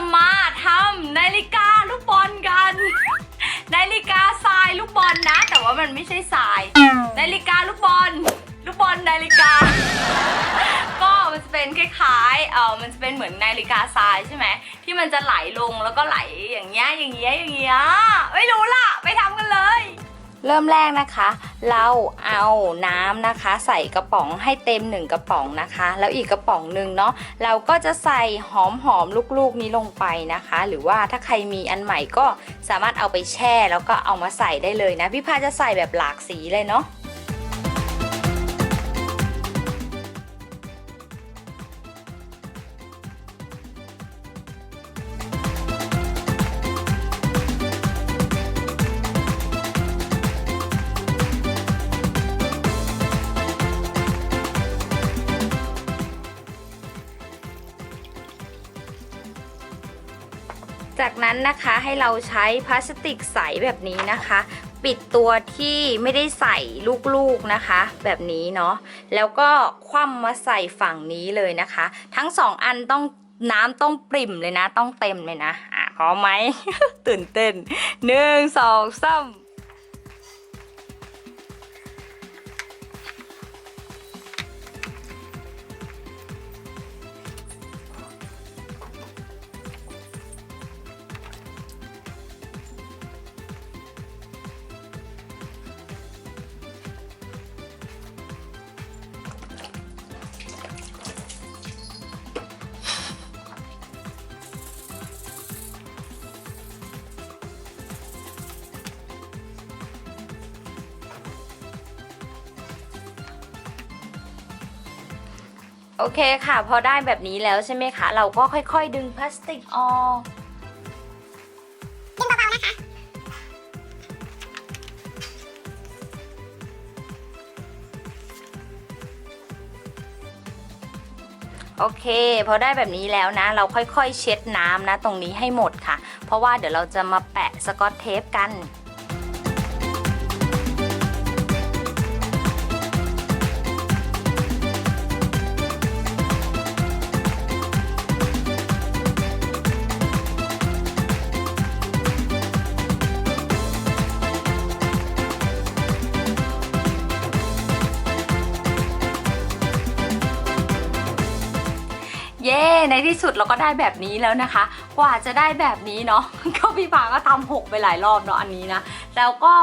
จะมาทำนาฬิกาลูกบอลกัน นาฬิกาทรายลูกบอลนะ แต่ว่ามันไม่ใช่ทราย นาฬิกาลูกบอล ลูกบอลนาฬิกา ก็มันจะเป็นคล้ายๆ เออมันจะเป็นเหมือนนาฬิกาทรายใช่ไหมที่มันจะไหลลงแล้วก็ไหลอย่างเงี้ยอย่างเงี้ยอย่างเงี้ย เริ่มแรกนะคะ เราเอาน้ำนะคะ ใส่กระป๋องให้เต็มหนึ่งกระป๋องนะคะ แล้วอีกกระป๋องหนึ่งเนาะเราก็จะใส่หอมหอมๆลูกๆนี้ลงไปนะคะ หรือว่าถ้าใครมีอันใหม่ก็สามารถเอาไปแช่แล้วก็เอามาใส่ได้เลยนะพี่พาจะใส่แบบหลากสีเลยเนาะ จากนั้นนะคะให้เราใช้พลาสติกใสแบบนี้นะคะ ปิดตัวที่ไม่ได้ใส่ลูกๆนะคะ แบบนี้เนาะแล้วก็คว่ำมาใส่ฝั่งนี้เลยนะคะ ทั้งสองอันต้องน้ำต้องปริ่มเลยนะ ต้องเต็มเลยนะอะพร้อมไหม ตื่นเต้นหนึ่งสองสาม โอเคค่ะ พอได้แบบนี้แล้วใช่ไหมคะ เราก็ค่อยๆ ดึงพลาสติกออกดึงเบาๆนะคะ โอเค พอได้แบบนี้แล้วนะ เราค่อยๆ เช็ดน้ำนะ ตรงนี้ให้หมดค่ะ เพราะว่าเดี๋ยวเราจะมาแปะสกอตเทปกัน เย้ ในที่สุดเราก็ได้แบบนี้แล้วนะคะ กว่าจะได้แบบนี้เนาะ ก็พี่ปาก็ทำหกไปหลายรอบเนาะอันนี้นะ แล้วก็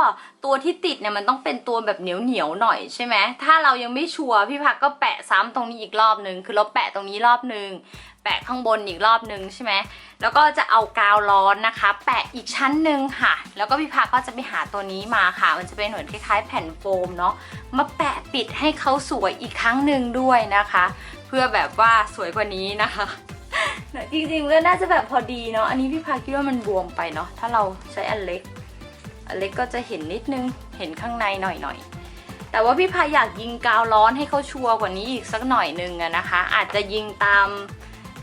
ตัวที่ติดเนี่ยมันต้องเป็นตัวแบบเหนียวเหนียวหน่อยใช่ไหม ถ้าเรายังไม่ชัวร์พี่พักก็แปะซ้ำตรงนี้อีกรอบนึง คือเราแปะตรงนี้รอบนึง แปะข้างบนอีกรอบนึงใช่ไหม แล้วก็จะเอากาวร้อนนะคะ แปะอีกชั้นหนึ่งค่ะ แล้วก็พี่พักก็จะไปหาตัวนี้มาค่ะ มันจะเป็นเหมือนคล้ายๆ แผ่นโฟมเนาะ มาแปะปิดให้เขาสวยอีกครั้งหนึ่งด้วยนะคะ เพื่อแบบว่าสวยกว่านี้นะคะ จริงๆแล้วน่าจะแบบพอดีเนาะอันนี้พี่พาคิดว่ามันบวมไปเนาะถ้าเราใช้อันเล็ก อันเล็กก็จะเห็นนิดนึงเห็นข้างในหน่อยๆ แต่ว่าพี่พาอยากยิงกาวร้อนให้เขาชัวร์กว่านี้อีกสักหน่อยนึงอะนะคะ อาจจะยิงตาม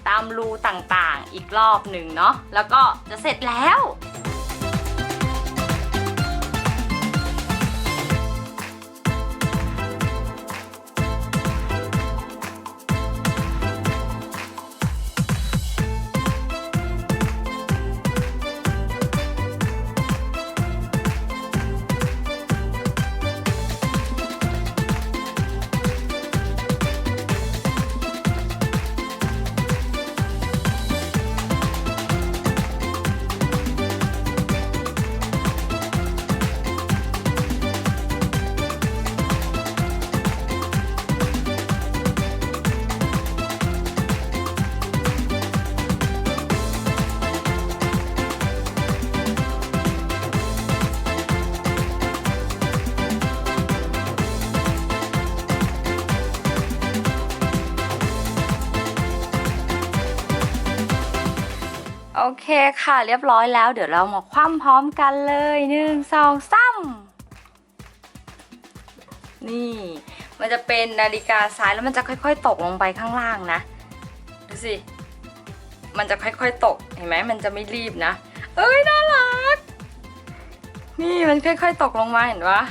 ตามรูต่างๆ อีกรอบหนึ่งเนาะแล้วก็จะเสร็จแล้ว อเคค่ะ เรียบร้อยแล้ว เดี๋ยวเรามาคว่ำพร้อมกันเลยหนึ่งสองสามนี่ มันจะเป็นนาฬิกาซ้ายแล้วมันจะค่อยๆ ตกลงไปข้างล่างนะ ดูสิ มันจะค่อยๆ ตก เห็นไหม มันจะไม่รีบนะ เอ้ย น่ารัก นี่มันค่อยๆ ตกลงมาเห็นปะ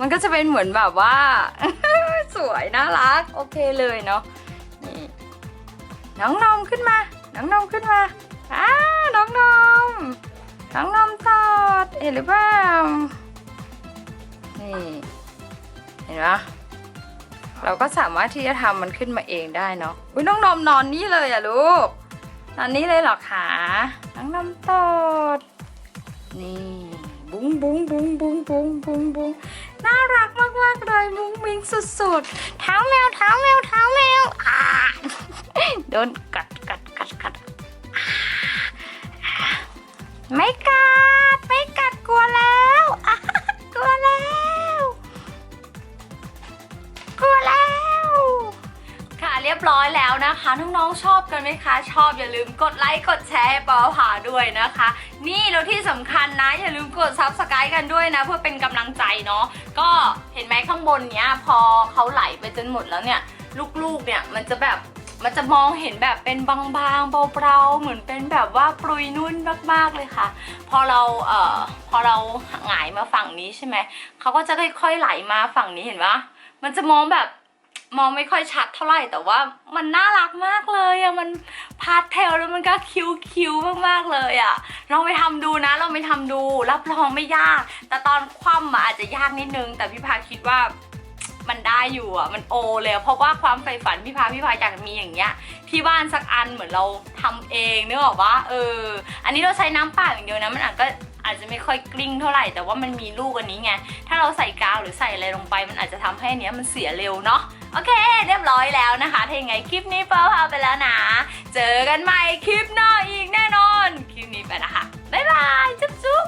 มันก็จะเป็นเหมือนแบบว่า สวย น่ารัก โอเคเลยเนาะ นี่ น้องนมขึ้นมา น้องนมขึ้นมา อ้าน้องนมน้องนมตอดเห็นหรือเปล่า นี่ เห็นปะเราก็สามารถที่จะทำมันขึ้นมาเองได้เนาะ อุ้ยน้องนมนอนนี่เลยอะลูก นอนนี่เลยเหรอคะน้องนมตอดนี่ บุ้งบุ้งบุ้งบุ้งบุ้งบุ้งบุ้งน่ารักมากมากเลยมุ้งมิ้งสุดๆเท้าแมวเท้าแมวเท้าแมวอ่าโดนกัดกัดกัดกัด ไม่กัดไม่กัดกลัวแล้วกลัวแล้ว กลัวแล้ว ค่ะเรียบร้อยแล้วนะคะ น้องๆชอบกันไหมคะ ชอบอย่าลืมกดไลค์กดแชร์ให้ปอผาด้วยนะคะ นี่แล้วที่สำคัญนะอย่าลืมกดซับสไครต์กันด้วยนะ เพื่อเป็นกำลังใจเนาะก็เห็นไหมข้างบนเนี้ย พอเขาไหลไปจนหมดแล้วเนี่ย ลูกๆเนี่ยมันจะแบบ มันจะมองเห็นแบบเป็นบางๆเบาๆเหมือนเป็นแบบว่าปรุยนุ่นมากๆเลยค่ะ พอเราเอ่อพอเราหงายมาฝั่งนี้ใช่ไหมเขาก็จะค่อยๆไหลมาฝั่งนี้เห็นปะมันจะมองแบบมองไม่ค่อยชัดเท่าไหร่แต่ว่ามันน่ารักมากเลยอะมันพาสเทลแล้วมันก็คิ้วคิ้วๆมากๆเลยอะลองไปทำดูนะลองไปทำดู รับรองไม่ยาก แต่ตอนคว่ำอาจจะยากนิดนึง แต่พี่พาคิดว่า มันได้อยู่อะมันโอเลยเพราะว่าความใฝ่ฝันพี่พาพี่พาอยากมีอย่างเงี้ยที่บ้านสักอันเหมือนเราทำเองนึกออกว่าเออ อันนี้เราใช้น้ำเปล่าอย่างเดียวนะมันอาจก็อาจจะไม่ค่อยกลิ้งเท่าไหร่แต่ว่ามันมีลูกอันนี้ไง ถ้าเราใส่กาวหรือใส่อะไรลงไป มันอาจจะทำให้เนี้ยมันเสียเร็วเนาะโอเค เรียบร้อยแล้วนะคะ ถ้าอย่างไงคลิปนี้เปาพาไปแล้วนะ เจอกันใหม่คลิปหน้าอีกแน่นอน คลิปนี้ไปนะคะบ๊ายบาย จุ๊บ